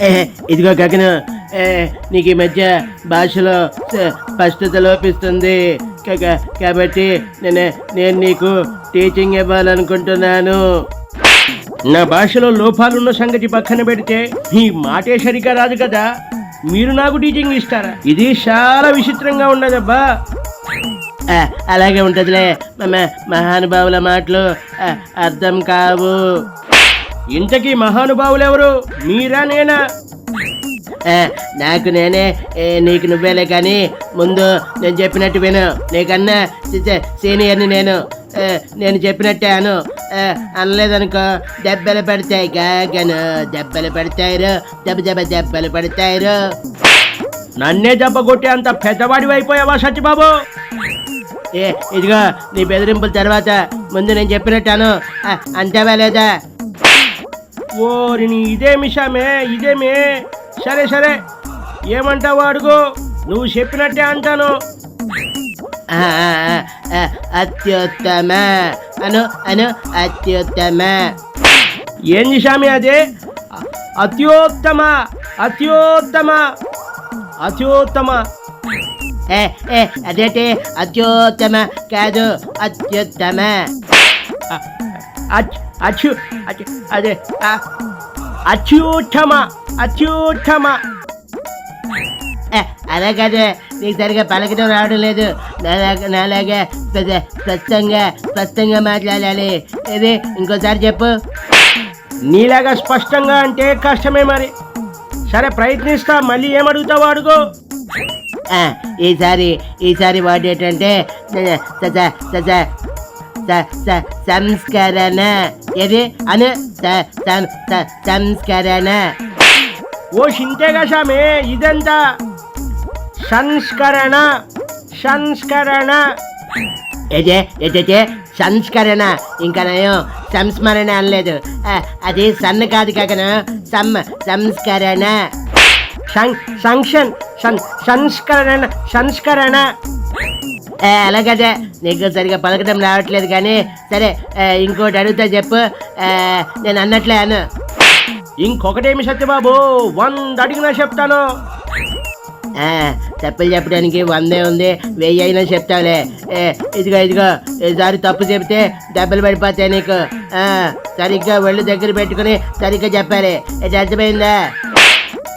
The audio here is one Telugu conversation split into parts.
ఏ, ఇదిగో గగన నీకు ఈ మధ్య భాషలో స్పష్టత లోపిస్తుంది. కాబట్టి నేను నేను నీకు టీచింగ్ ఇవ్వాలనుకుంటున్నాను. నా భాషలో లోపాలున్న సంగతి పక్కన పెడితే ఈ మాటే సరిగా రాదు కదా. మీరు నాకు టీచింగ్ ఇస్తారా? ఇది చాలా విచిత్రంగా ఉండదబ్బా అలాగే ఉంటదిలే. మహానుభావుల మాటలు అర్థం కావు. ఇంతకీ మహానుభావులు ఎవరు మీరా నేనా? నాకు నేనే. ఏ, నీకు నువ్వేలే కానీ ముందు నేను చెప్పినట్టు విను. నీకన్నా సీనియర్ని నేను నేను చెప్పినట్టే అను. అనలేదనుకో దెబ్బలు పడతాయి గాగను. దెబ్బలు పడతాయిరు. దెబ్బ దెబ్బ దెబ్బలు పడతాయిరు. నన్నే దెబ్బ కొట్టి అంత పెద్దవాడి అయిపోయావా సత్యబాబు? ఏ ఇదిగో నీ బెదిరింపుల తర్వాత ముందు నేను చెప్పినట్టాను అంతేవా లేదా? ఓరిని ఇదేమి షామే ఇదేమి? సరే సరే. ఏమంటావు అడుగు? నువ్వు చెప్పినట్టే అంటాను. అత్యుత్తమ. అను అను అత్యుత్తమ. ఏంది స్వామి అదే? అత్యుత్తమ అత్యుత్తమ అత్యుత్తమ. ఏ ఏ అదేంటి? అత్యుత్తమ కాదు అత్యుత్తమ. అచ్చు అచ్యు అదే అత్యుత్తమ అత్యుత్తమ. ఏ, కదే నీకు సరిగా పలకడం రావడం లేదు. నాలాగే స్పష్టంగా స్పష్టంగా మాట్లాడాలి. ఇది ఇంకోసారి చెప్పు. నీలాగా స్పష్టంగా అంటే కష్టమే మరి. సరే ప్రయత్నిస్తా మళ్ళీ ఏమడుగుతావు అడుగు. ఈసారి ఈసారి వాడు ఏంటంటే సంస్కరణ ఏది అను స- సం- స- సంస్కరణ ఓ సింతేగా స్వామి ఇదంతా సంస్కరణ సంస్కరణ. ఏదే ఏదైతే సంస్కరణ. ఇంకా నేను సంస్మరణ అనలేదు. అది సన్న కాదు కాకను సమ్ సంస్కరణ. సం- సంక్షన్ సం- సంస్కరణ సంస్కరణ. అలాగదే. నీకు సరిగా పలకడం రావట్లేదు కానీ సరే ఇంకోటి అడుగుతా చెప్పు. నేను అన్నట్లే అను. ఇంకొకటేమి సత్యబాబు? వంద అడిగినా చెప్తాను. తప్పులు చెప్పడానికి వందే ఉంది. వెయ్యి అయినా చెప్తావులే. ఇదిగో ఇదిగో ఈసారి తప్పు చెప్తే దెబ్బలు పడిపోతాయి నీకు. సరిగ్గా ఒళ్ళు దగ్గర పెట్టుకుని సరిగ్గా చెప్పాలి. ఇది అర్థమైందా?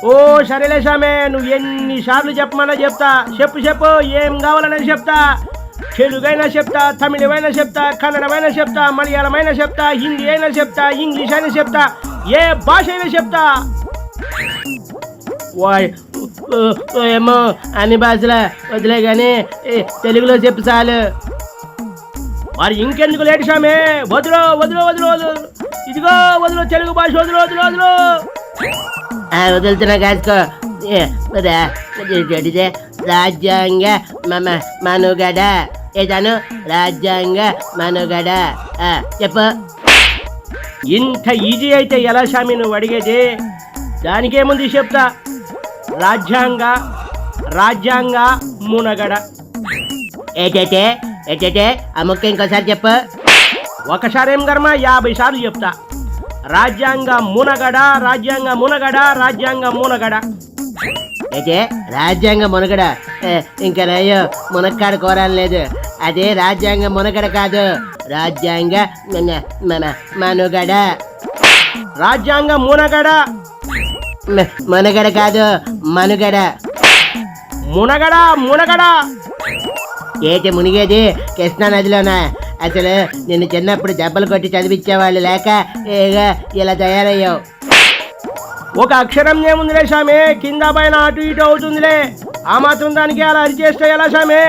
ఓ సరేలే సామే నువ్వు ఎన్నిసార్లు చెప్పమన్నా చెప్తా. చెప్పు చెప్పు ఏం కావాలని చెప్తా. తెలుగైనా చెప్తా తమిళమైనా చెప్తా కన్నడమైనా చెప్తా మలయాళమైనా చెప్తా హిందీ అయినా చెప్తా ఇంగ్లీష్ అయినా చెప్తా ఏ భాష అయినా చెప్తా. వాయ్ ఏమో అన్ని భాషల వదిలే కానీ ఏ, తెలుగులో చెప్పు చాలు. మరి ఇంకెందుకు లేటు సామే వదిలో వదిలో వదిలో వదిలో. ఇదిగో వదిలో తెలుగు భాష వదిలో వదిలో వదిలో. వదులుతున్నా కాసుకో. అడిగితే రాజ్యాంగ మమ మనుగడ. ఏదాను రాజ్యాంగ మనుగడ. చెప్పు. ఇంత ఈజీ అయితే ఎలా స్వామి నువ్వు అడిగేది? దానికేముంది చెప్తా. రాజ్యాంగ రాజ్యాంగ మునగడ. ఏటేటే ఏటేటే? ఆ ముక్క ఇంకోసారి చెప్పు. ఒకసారి ఏం కర్మ? యాభై సార్లు చెప్తా. రాజ్యాంగ మునగడ రాజ్యాంగ మునగడ రాజ్యాంగ మునగడ. అయితే రాజ్యాంగ మునగడ. ఇంకా నయ్యో మునక్కాడ కోరాలి లేదు. అదే రాజ్యాంగ మునగడ కాదు. రాజ్యాంగ మన- మన- మనుగడ. రాజ్యాంగ మునగడ. మునగడ కాదు మనుగడ. మునగడ మునగడ. ఏటి మునిగేది? కృష్ణా నదిలోనా? అసలు నిన్ను చిన్నప్పుడు దెబ్బలు కొట్టి చదివించేవాళ్ళు లేక ఇలా తయారయ్యావు. ఒక అక్షరం ఏముందిలే స్వామి? కింద పైన అటు ఇటు అవుతుందిలే. ఆ మాత్రం దానికి అలా అరిచేస్తే ఎలా స్వామి?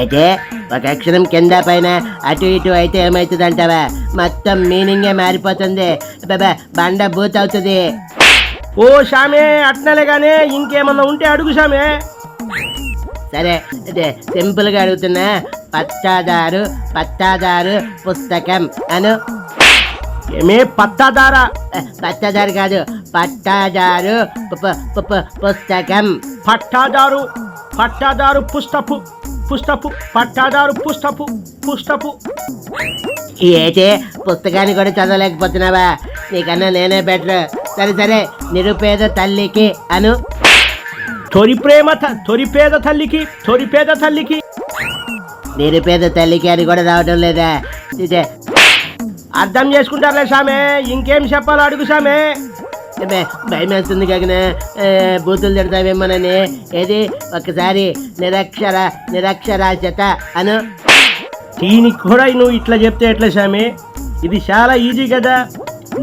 అయితే ఒక అక్షరం కింద పైన అటు ఇటు అయితే ఏమవుతుంది అంటావా మొత్తం మీనింగే మారిపోతుంది. బాబా బండ బూత్ అవుతుంది ఓ సామే అట్నలే గానీ ఇంకేమన్నా ఉంటే అడుగు సామే సరే అదే సింపుల్గా అడుగుతున్నా. పట్టాదారు పట్టాదారు పుస్తకం అను. ఏమే పట్టాదారా ఏ, పట్టాదారు కాదు పట్టాదారు పుస్తకం. పట్టాదారు పట్టాదారు పుస్తపు పుస్తపు పట్టాదారు పుస్తపు పుస్తపు. ఏంటి పుస్తకాన్ని కూడా చదవలేకపోతున్నావా? నీకన్నా నేనే బెటర్. సరే సరే నిరుపేద తల్లికి అను. తొరి ప్రేమ త- తొరి పేద తల్లికి తొరి పేద తల్లికి నిరుపేద తల్లికి అని కూడా రావడం లేదా? ఇదే. అర్థం చేసుకుంటారులే సామె. ఇంకేం చెప్పాలో అడుగు సామె. భయం వేస్తుంది కాకన బూతులు తిడతావేమోనని. ఏది? ఒక్కసారి నిరక్షర నిరక్షరాస్యత అను. దీనికి కూడా నువ్వు ఇట్లా చెప్తే ఎట్లా సామె? ఇది చాలా ఈజీ కదా.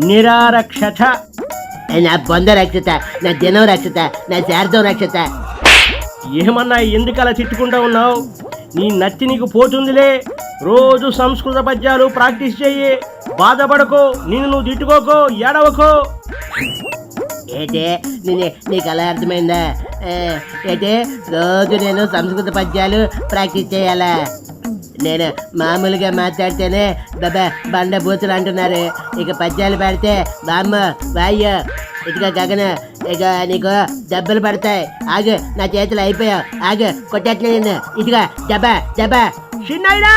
నిరారక్షత. నా బొంద రక్షత నా దినం రక్షత నా శారదం రక్షత. ఏమన్నా ఎందుకు అలా తిట్టుకుంటా ఉన్నావు? నీ నచ్చి నీకు పోతుందిలే. రోజు సంస్కృత పద్యాలు ప్రాక్టీస్ చెయ్యి. బాధపడకో నిన్ను నువ్వు తిట్టుకోకో ఏడవకో. అయితే నేను నీకు ఎలా అర్థమైందా? అయితే రోజు నేను సంస్కృత పద్యాలు ప్రాక్టీస్ చేయాలా నేను మామూలుగా మాట్లాడితేనే బాబా బండ బూతులు అంటున్నారు. ఇక పద్యాలు పెడితే బామ్మ వాయ్య. ఇటుక గగన ఇక నీకు దెబ్బలు పడతాయి. ఆగు నా చేతులు అయిపోయావు. ఆగు కొట్టేట్లేదు ఇదిగా దెబ్బ దెబ్బ. చిన్నయ్యా